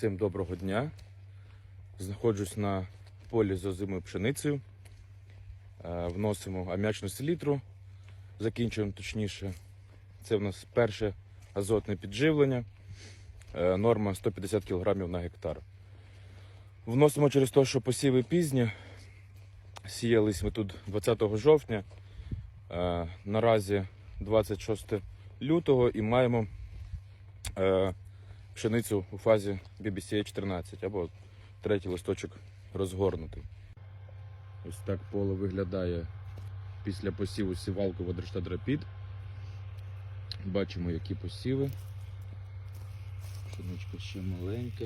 Всім доброго дня. Знаходжусь на полі з озимою пшеницею. Е, Вносимо ам'ячну селітру, закінчуємо точніше. Це в нас перше азотне підживлення. Е, Норма 150 кг на гектар. Вносимо через те, що посіви пізні. Сіялись ми тут 20 жовтня. Е, Наразі 26 лютого і маємо пшеницю у фазі BBCA 14 або третій листочок розгорнутий. Ось так поле виглядає після посіву сівалку Водерштат Рапід. Бачимо, які посіви. Пшеничка ще маленька.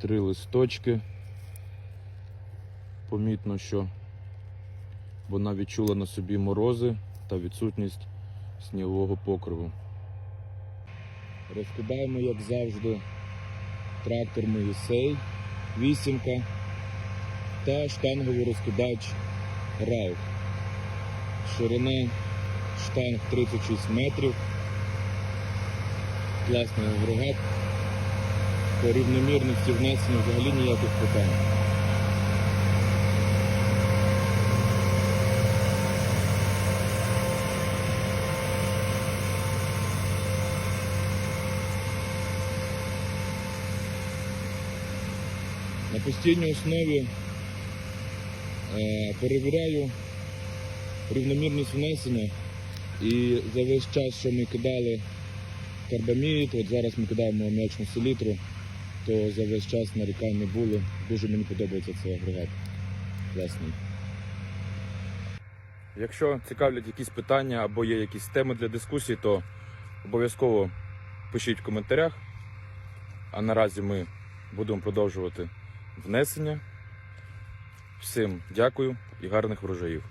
Три листочки. Помітно, що вона відчула на собі морози та відсутність снігового покриву. Розкидаємо, як завжди, трактор Моїсей, вісімка та штанговий розкидач Райф. Ширина штанг 36 метрів. Класний агрегат. По рівномірності внесення взагалі ніяких питань. На постійній основі е, перевіряю рівномірність внесення і за весь час, що ми кидали карбамід, от зараз ми кидаємо м'ячну селітру, то за весь час нарікань не було. Дуже мені подобається цей агрегат. Класний. Якщо цікавлять якісь питання або є якісь теми для дискусії, то обов'язково пишіть в коментарях. А наразі ми будемо продовжувати внесення. Всім дякую і гарних врожаїв.